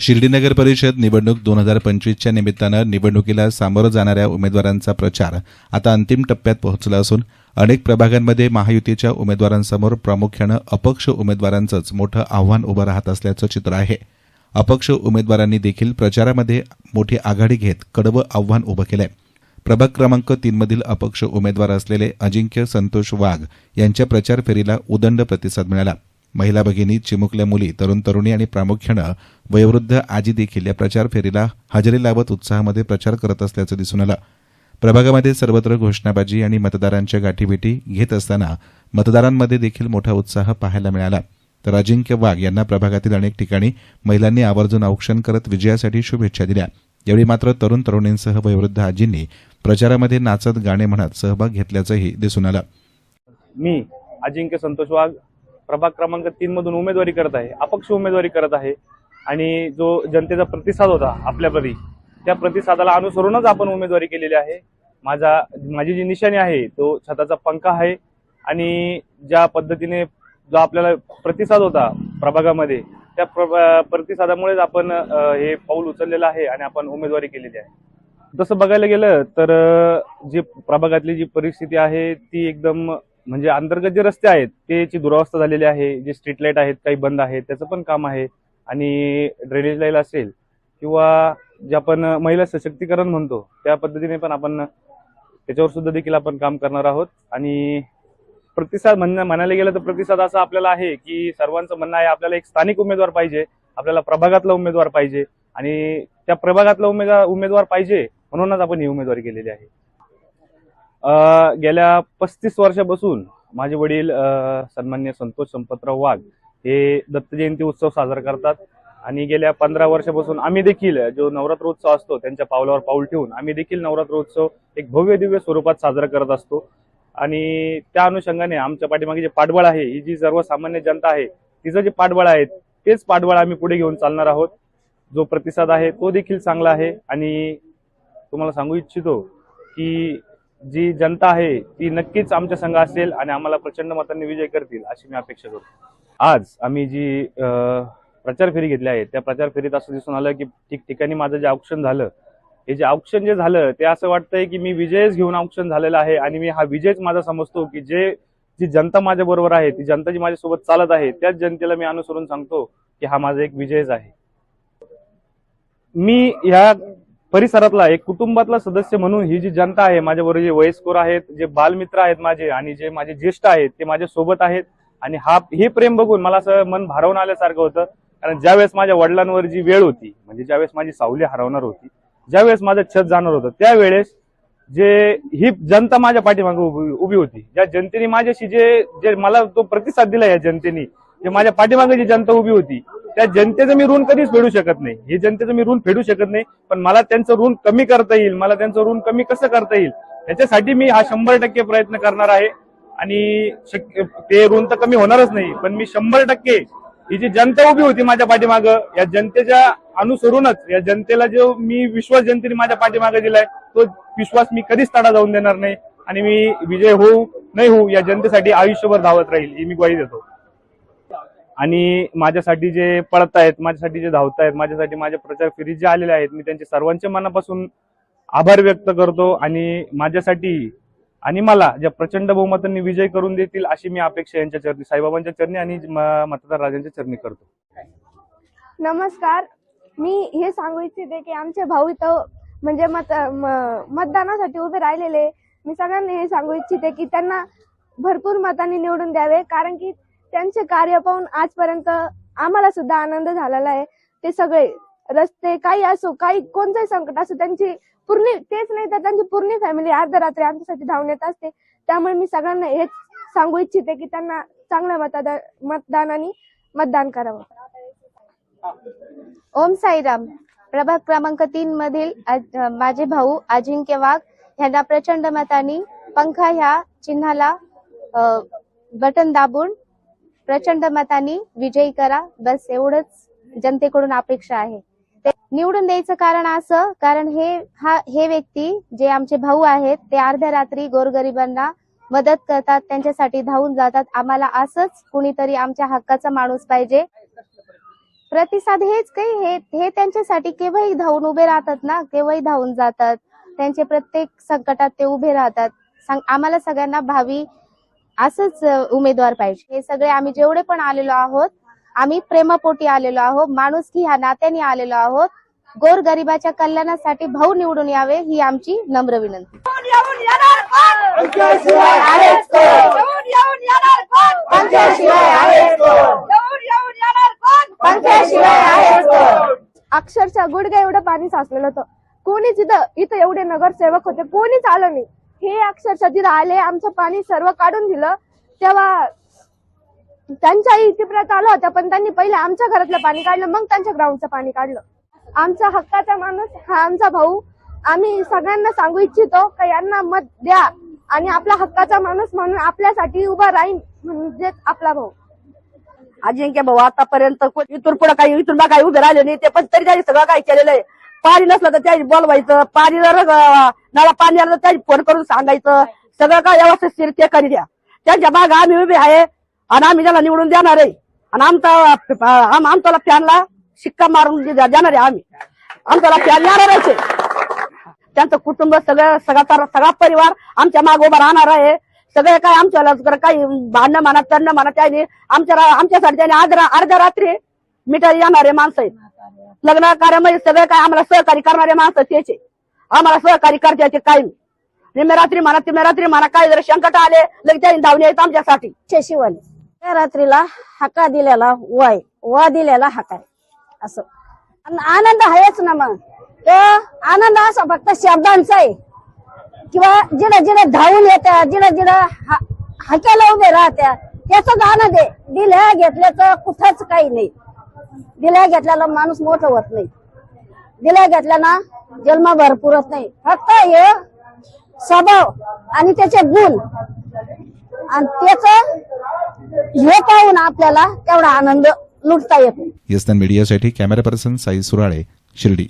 शिर्डी नगर परिषद निवडणूक दोन हजार पंचवीसच्या निमित्तानं निवडणुकीला सामोरं जाणाऱ्या उमेदवारांचा प्रचार आता अंतिम टप्प्यात पोहोचला असून अनेक प्रभागांमध्ये महायुतीच्या उमेदवारांसमोर प्रामुख्यानं अपक्ष उमेदवारांचंच मोठं आव्हान उभं राहत असल्याचं चित्र आहे. अपक्ष उमेदवारांनी देखील प्रचारामध्ये मोठी आघाडी घेत कडवं आव्हान उभं केलंय. प्रभाग क्रमांक तीनमधील अपक्ष उमेदवार असलेले अजिंक्य संतोष वाघ यांच्या प्रचार फेरीला उदंड प्रतिसाद मिळाला. महिला भगिनी चिमुकल्या मुली तरुण तरुणी आणि प्रामुख्यानं वयोवृद्ध आजी देखील या प्रचार फेरीला हजेरी लावत उत्साहामध्ये प्रचार करत असल्याचं दिसून आलं. प्रभागामध्ये सर्वत्र घोषणाबाजी आणि मतदारांच्या गाठीभेटी घेत असताना मतदारांमध्ये देखील मोठा उत्साह पाहायला मिळाला. तर अजिंक्य वाघ यांना प्रभागातील अनेक ठिकाणी महिलांनी आवर्जून औक्षण करत विजयासाठी शुभेच्छा दिल्या. यावेळी मात्र तरुण तरुणींसह वयोवृद्ध आजींनी प्रचारामध्ये नाचत गाणे म्हणत सहभाग घेतल्याचंही दिसून आलं. मी अजिंक्य संतोष वाघ प्रभाग क्रमांक तीन मधून उमेदवारी करत आहे अपक्ष उमेदवारी करत आहे आणि जो जनतेचा प्रतिसाद होता आपल्याप्रती त्या प्रतिसादाला अनुसरूनच आपण उमेदवारी केलेली आहे. माझा माझी जी निशाणी आहे तो छताचा पंखा आहे आणि ज्या पद्धतीने जो आपल्याला प्रतिसाद होता प्रभागामध्ये त्या प्रतिसादामुळेच आपण हे पाऊल उचललेलं आहे आणि आपण उमेदवारी केलेली आहे. तसं बघायला गेलं तर जी प्रभागातली जी परिस्थिती आहे ती एकदम म्हणजे अंतर्गत जे रस्ते आहेत त्याची दुरावस्था झालेली आहे जे स्ट्रीट लाइट आहेत काही बंद आहेत त्याचं पण काम आहे. आणि ड्रेनेज लाईन असेल किंवा जे आपण महिला सशक्तीकरण म्हणतो त्या पद्धतीने पण आपण त्याच्यावर सुद्धा देखील आपण काम करणार आहोत. आणि प्रतिसाद म्हणणं म्हणायला गेलं तर प्रतिसाद असा आपल्याला आहे की सर्वांचं म्हणणं आहे आपल्याला एक स्थानिक उमेदवार पाहिजे आपल्याला प्रभागातला उमेदवार पाहिजे. आणि त्या प्रभागातला उमेदवार उमेदवार पाहिजे म्हणूनच आपण ही उमेदवारी केलेली आहे. गेल्या पस्तीस वर्षापासून माझे वडील सन्मान्य संतोष संपतराव वाघ हे दत्त जयंती उत्सव साजरा करतात. आणि गेल्या पंधरा वर्षापासून आम्ही देखील जो नवरात्र उत्सव असतो त्यांच्या पावलावर पाऊल ठेवून आम्ही देखील नवरात्र उत्सव एक भव्य दिव्य स्वरूपात साजरा करत असतो. आणि त्या अनुषंगाने आमच्या पाठीमागे जे पाठबळ आहे ही जी सर्वसामान्य जनता आहे तिचं जे पाठबळ आहे तेच पाठबळ आम्ही पुढे घेऊन चालणार आहोत. जो प्रतिसाद आहे तो देखील चांगला आहे. आणि तुम्हाला सांगू इच्छितो की जी जनता आहे ती नक्कीच आमच्या संघ असेल आणि आम्हाला प्रचंड मतांनी विजय करतील अशी मी अपेक्षा करतो. आज आम्ही जी प्रचार फेरी घेतली आहे त्या प्रचार फेरीत असं दिसून आलं की ठिकठिकाणी माझं जे औक्षण झालं हे जे औक्षण जे झालं ते असं वाटतंय की मी विजयच घेऊन औक्षण झालेला आहे आणि मी हा विजयच माझा समजतो की जे जी जनता माझ्या बरोबर आहे ती जनता जी माझ्यासोबत चालत आहे त्याच जनतेला मी अनुसरून सांगतो की हा माझा एक विजयच आहे. मी ह्या परिसरातला एक कुटुंबातला सदस्य म्हणून ही जी जनता आहे माझ्याबरोबर जे वयस्कर आहेत जे बालमित्र आहेत माझे आणि जे माझे ज्येष्ठ आहेत ते माझ्या सोबत आहेत. आणि हा हे प्रेम बघून मला असं मन भारावून आल्यासारखं होतं. कारण ज्यावेळेस माझ्या वडिलांवर जी वेळ होती म्हणजे ज्यावेळेस माझी सावली हरवणार होती ज्यावेळेस माझं छत जाणार होतं त्यावेळेस जे ही जनता माझ्या पाठीमागे उभी उभी होती. ज्या जनतेने माझ्याशी जे जे मला तो प्रतिसाद दिला या जनतेने जे माझ्या पाठीमागे जी जनता उभी होती त्या जनतेचं मी ऋण कधीच फेडू शकत नाही. हे जनतेचं मी ऋण फेडू शकत नाही पण मला त्यांचं ऋण कमी करता येईल मला त्यांचं ऋण कमी कसं करता येईल याच्यासाठी मी हा शंभर टक्के प्रयत्न करणार आहे. आणि शक्य ते ऋण तर कमी होणारच नाही पण मी शंभर टक्के ही जी जनता उभी होती माझ्या पाठीमागं या जनतेच्या अनुसरूनच या जनतेला जो मी विश्वास जनतेने माझ्या पाठीमागे दिलाय तो विश्वास मी कधीच तडा जाऊन देणार नाही. आणि मी विजय होऊ नाही होऊ या जनतेसाठी आयुष्यभर धावत राहील ही मी ग्वाही देतो. आणि माझ्यासाठी जे पळत आहेत माझ्यासाठी जे धावत आहेत माझ्यासाठी माझ्या प्रचार फेरीत जे आलेले आहेत मी त्यांचे सर्वांच्या मनापासून आभार व्यक्त करतो आणि माझ्यासाठी आणि मला ज्या प्रचंड बहुमतांनी विजय करून देतील अशी मी अपेक्षा यांच्या चरणी साईबाबांच्या चरणी आणि म- मतदार राजांच्या चरणी करतो. नमस्कार. मी हे सांगू इच्छिते की आमचे भाऊ इथं म्हणजे मत म- मतदानासाठी उभे राहिलेले. मी सगळ्यांना हे सांगू इच्छिते की त्यांना भरपूर मतांनी निवडून द्यावे कारण की त्यांचे कार्य पाहून आजपर्यंत आम्हाला सुद्धा आनंद झालेला आहे. ते सगळे रस्ते काही असो काही कोणतंही संकट असो त्यांची पूर्ण तेच नाही तर त्यांची पूर्ण फॅमिली अर्ध्या रात्री आमच्यासाठी धावून येत असते. त्यामुळे मी सगळ्यांना हेच सांगू इच्छिते की त्यांना चांगल्या मतदा मतदानाने मतदान करावं. ओम साईराम. प्रभाग क्रमांक तीन मधील माझे भाऊ अजिंक्य वाघ यांना प्रचंड मताने पंखा ह्या चिन्हाला बटन दाबून प्रचंड मताने विजयी करा. बस एवढंच जनतेकडून अपेक्षा आहे. निवडून द्यायचं कारण असं कारण हे हा हे व्यक्ती जे आमचे भाऊ आहेत ते अर्ध्या रात्री गोरगरिबांना मदत करतात त्यांच्यासाठी धावून जातात. आम्हाला असंच कुणीतरी आमच्या हक्काचा माणूस पाहिजे. प्रतिसाद हेच काही हे हे त्यांच्यासाठी केव्हाही धावून उभे राहतात ना केव्हाही धावून जातात. त्यांचे प्रत्येक संकटात ते उभे राहतात. आम्हाला सगळ्यांना भावी असंच उमेदवार पाहिजे. हे सगळे आम्ही जेवढे पण आलेलो आहोत आम्ही प्रेमापोटी आलेलो आहोत माणुसकी ह्या नात्याने आलेलो आहोत गोर गरिबाच्या कल्याणासाठी भाऊ निवडून यावे ही आमची नम्र विनंती? अक्षरशः गुडघ्या एवढं पाणी साचलेलं होतं. कोणीच इथं इथं एवढे नगरसेवक होते कोणीच आलं नाही. हे अक्षरशः तिथं आले आमचं पाणी सर्व काढून दिलं तेव्हा त्यांच्याही इतिप्रत आलं होतं पण त्यांनी पहिले आमच्या घरातलं पाणी काढलं मग त्यांच्या ग्राउंडचं पाणी काढलं. आमचा हक्काचा माणूस हा आमचा भाऊ. आम्ही सगळ्यांना सांगू इच्छितो का यांना मत द्या आणि आपला हक्काचा माणूस म्हणून आपल्यासाठी उभा राहील म्हणजेच आपला भाऊ. अजिंक्य भाऊ आतापर्यंत इथून पुढे काही इथून काही उभे राहिले नाही ते पण तरी त्यांनी सगळं काही केलेलं आहे. पाणी नसलं तर त्याची बोलवायचं पाणी जर नळा पाणी आलं तर त्याची फोन करून सांगायचं. सगळं काय व्यवस्थित ते करी द्या. त्यांच्या मागे आम्ही उभे आहे आणि आम्ही त्याला निवडून देणार आहे. आणि आमचा आम आमच्याला फॅनला शिक्का मारून देणार आहे आम्ही. आमच्याला फॅन येणारच आहे. त्यांचं कुटुंब सगळं सगळा तर- सगळा परिवार आमच्या मागे उभा राहणार आहे. सगळे काय आमच्याला काही भांडणं म्हणा तरणं म्हणा त्याने आमच्या आमच्यासाठी त्याने अर्ध्या अर्ध्या रात्री मिठाई येणारे माणसं आहेत. लग्न कार्यामध्ये सगळे काय आम्हाला सहकारी करणारे माणसं तेच आम्हाला सहकारी करते काही निम्या रात्री म्हणा तिम्या रात्री म्हणा काय जर संकट आले लगेच त्यांनी धावणे आहेत आमच्यासाठी. शिवाले त्या रात्रीला हाका दिलेला वय वा दिलेला हाका आहे. असं. आणि आनंद आहेच ना मग. तो आनंद असा फक्त शब्दांचा आहे. किंवा जिडं जिडं धावून येत्या जिडं जिडं हा- उभे राहत्या त्याच आनंद आहे. दिल्या घेतल्याचं कुठंच काही नाही. दिल्या घेतल्याला माणूस मोठं होत नाही. दिल्या घेतल्याना जन्म भरपूर होत नाही. फक्त हे स्वभाव आणि त्याचे गुण. आणि त्याच हे पाहून आपल्याला तेवढा आनंद लुटता येतो. यस्तान मीडियासाठी कॅमेरा पर्सन साई सुराळे शिर्डी